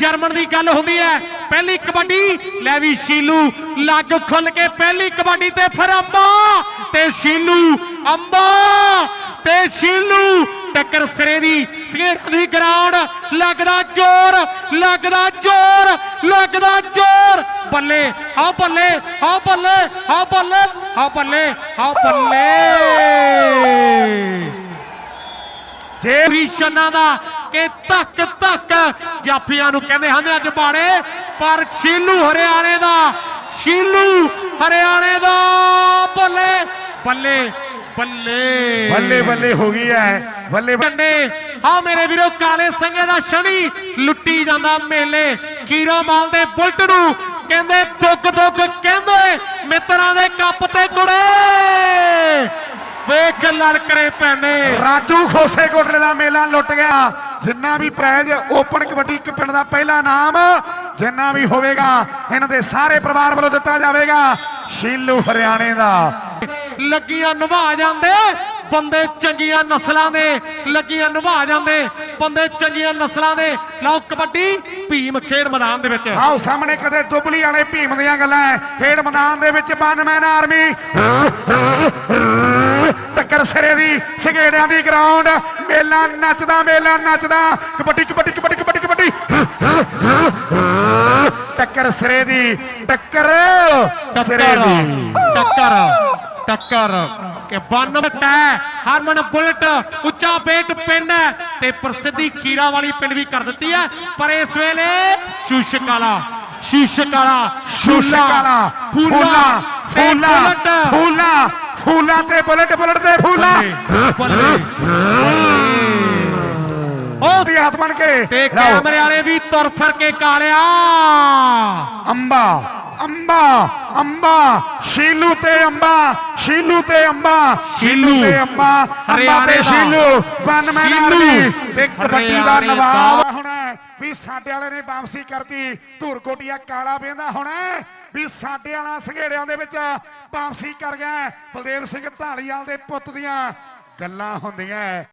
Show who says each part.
Speaker 1: German ਦੀ ਗੱਲ ਹੁੰਦੀ ਹੈ। ਪਹਿਲੀ ਕਬੱਡੀ, ਲੈ ਵੀ ਸ਼ੀਲੂ, ਲੱਗ ਖੁੱਲ ਕੇ ਪਹਿਲੀ ਕਬੱਡੀ ਤੇ ਫਿਰ ਅੰਬਾ, ਤੇ ਸ਼ੀਲੂ, ਅੰਬਾ, ਤੇ ਸ਼ੀਲੂ, ਟੱਕਰ ਸਿਰੇ ਦੀ ਸਗੇੜਾ ਦੀ ਗਰਾਊਂਡ, ਲੱਗਦਾ ਜ਼ੋਰ ਲੱਗਦਾ ਜ਼ੋਰ ਲੱਗਦਾ ਜ਼ੋਰ। ਬੱਲੇ ਆ ਬੱਲੇ ਆ ਬੱਲੇ ਆ ਬੱਲੇ ਆ ਬੱਲੇ ਆ ਬੱਲੇ। ਜੇ ਰਿਸ਼ਨਾਂ ਦਾ ਕਿ ਧੱਕ ਧੱਕ। ਜਾਫੀਆਂ ਨੂੰ ਕਹਿੰਦੇ ਹਨ ਅੱਜ ਬਾੜੇ ਪਰ ਸ਼ੀਲੂ ਹਰਿਆਣੇ ਦਾ ਸ਼ੀਲੂ ਹਰਿਆਣੇ ਦਾ ਬੱਲੇ ਬੱਲੇ ਬੱਲੇ।
Speaker 2: ਬੱਲੇ ਬੱਲੇ ਹੋ ਗਈ ਹੈ ਬੱਲੇ ਬੱਲੇ।
Speaker 1: ਹਾਂ ਮੇਰੇ ਵੀਰੋ ਕਾਲੇ ਸੰਗੇ ਦਾ ਸ਼ਨੀ ਲੁੱਟੀ ਜਾਂਦਾ ਮੇਲੇ। ਕੀਰੋ ਮਾਲ ਦੇ ਬੁਲਟ ਨੂੰ ਕਹਿੰਦੇ ਦੁੱਗ ਦੁੱਗ ਕਹਿੰਦੇ ਮਿੱਤਰਾਂ ਦੇ ਕੱਪ ਤੇ ਕੁੜੇ ਵੇਖ ਲੜਕਰੇ ਪੈਨੇ
Speaker 2: ਰਾਜੂ ਖੋਸੇ ਕੋਟਲੇ ਦਾ ਮੇਲਾ ਲੁੱਟ ਗਿਆ। ਜਿੰਨਾ ਵੀ ਪ੍ਰਾਈਜ਼ ਓਪਨ ਕਬੱਡੀ ਇੱਕ ਪਿੰਡ ਦਾ ਪਹਿਲਾ ਨਾਮ ਜਿੰਨਾ ਵੀ ਹੋਵੇਗਾ ਇਹਨਾਂ ਦੇ ਸਾਰੇ ਪਰਿਵਾਰ ਵੱਲੋਂ ਦਿੱਤਾ ਜਾਵੇਗਾ। ਸ਼ੀਲੂ ਹਰਿਆਣੇ ਦਾ।
Speaker 1: ਲੱਗੀਆਂ ਨਿਭਾ ਜਾਂਦੇ ਬੰਦੇ ਚੰਗੀਆਂ ਨਸਲਾਂ ਦੇ। ਲੱਗੀਆਂ ਨਿਭਾ ਜਾਂਦੇ ਬੰਦੇ ਚੰਗੀਆਂ ਨਸਲਾਂ ਦੇ। ਲਓ ਕਬੱਡੀ ਭੀਮ ਖੇਡ ਮੈਦਾਨ ਦੇ ਵਿੱਚ।
Speaker 2: ਆਓ ਸਾਹਮਣੇ ਕਦੇ ਦੁਬਲੀ ਵਾਲੇ ਭੀਮ ਦੀਆਂ ਗੱਲਾਂ। ਖੇਡ ਮੈਦਾਨ ਦੇ ਵਿੱਚ ਬਨਮੈਨ ਆਰਮੀ। ਟੱਕਰ ਸਿਰੇ ਦੀ ਸਗੇੜਿਆਂ ਦੀ ਗਰਾਊਂਡ ਮੇਲਾ ਨੱਚਦਾ ਮੇਲਾ ਨੱਚਦਾ। ਕਬੱਡੀ ਕਬੱਡੀ ਕਬੱਡੀ ਕਬੱਡੀ ਕਬੱਡੀ। ਟੱਕਰ ਸਿਰੇ ਦੀ ਟੱਕਰ ਸਿਰੇ ਦੀ।
Speaker 1: ਟੱਕਰ ਟੱਕਰ। ਕਿ ਬੰਨ ਟੈ ਹਰਮਨ ਬੁਲਟ ਉੱਚਾ ਬੇਟ ਹੈ ਤੇ ਪ੍ਰਸਿੱਧੀ ਖੀਰਾ ਵਾਲੀ ਪਿੰਡ ਵੀ ਕਰ ਦਿੱਤੀ ਹੈ। ਪਰ ਇਸ ਵੇਲੇ ਸ਼ੂਸ਼ਕ ਵਾਲਾ ਸ਼ੀਸ਼ਕ ਵਾਲਾ
Speaker 2: ਸ਼ੂਸ਼ਕ ਵਾਲਾ ਫੂਲਾ ਫੂਲਾ ਫੂਲਾ ਫੂਲਾ ਤੇ ਬੁਲਟ ਬੁਲਟ ਤੇ ਫੂਲਾ
Speaker 1: ਬੱਲੇ ਉਹ
Speaker 2: ਦੀ ਹੱਥ ਬਣ ਕੇ
Speaker 1: ਤੇ
Speaker 2: ਲਓ।
Speaker 1: ਕੈਮਰੇ ਵਾਲੇ ਵੀ ਤੁਰ ਫਿਰ ਕੇ ਕਾਲਿਆ
Speaker 2: ਅੰਬਾ ਅੰਬਾ ਅੰਬਾ ਸ਼ੀਲੂ ਤੇ ਅੰਬਾ ਸ਼ੀਲੂ ਤੇ ਅੰਬਾ
Speaker 1: ਸ਼ੀਲੂ।
Speaker 2: ਤੇ ਅੰਬਾ ਅੰਬਾ
Speaker 1: ਹਰਿਆਣੇ
Speaker 2: ਤੇ
Speaker 1: ਦਾ।
Speaker 2: ਸ਼ੀਲੂ ਬਨਮੈਨ
Speaker 1: ਸ਼ੀਲੂ।
Speaker 2: ਆਰਮੀ ਤੇ ਕਬੱਡੀ ਦਾ
Speaker 1: ਹਰਿਆਣੇ
Speaker 2: ਨਵਾਬ
Speaker 1: ਦਾ।
Speaker 2: ਹੁਣ ਵੀ ਸਾਡੇ ਵਾਲੇ ਨੇ ਵਾਪਸੀ ਕਰਤੀ। ਧੂਰਕੋਟੀਆ ਕਾਲਾ ਵੇਂਦਾ ਹੋਣਾ ਵੀ ਸਾਡੇ ਵਾਲਾ ਸੰਘੇੜਿਆਂ ਦੇ ਵਿੱਚ ਵਾਪਸੀ ਕਰ ਗਿਆ ਬਲਦੇਵ ਸਿੰਘ ਢਾਲੀਵਾਲ ਦੇ ਪੁੱਤ ਦੀਆਂ ਗੱਲਾਂ ਹੁੰਦੀਆਂ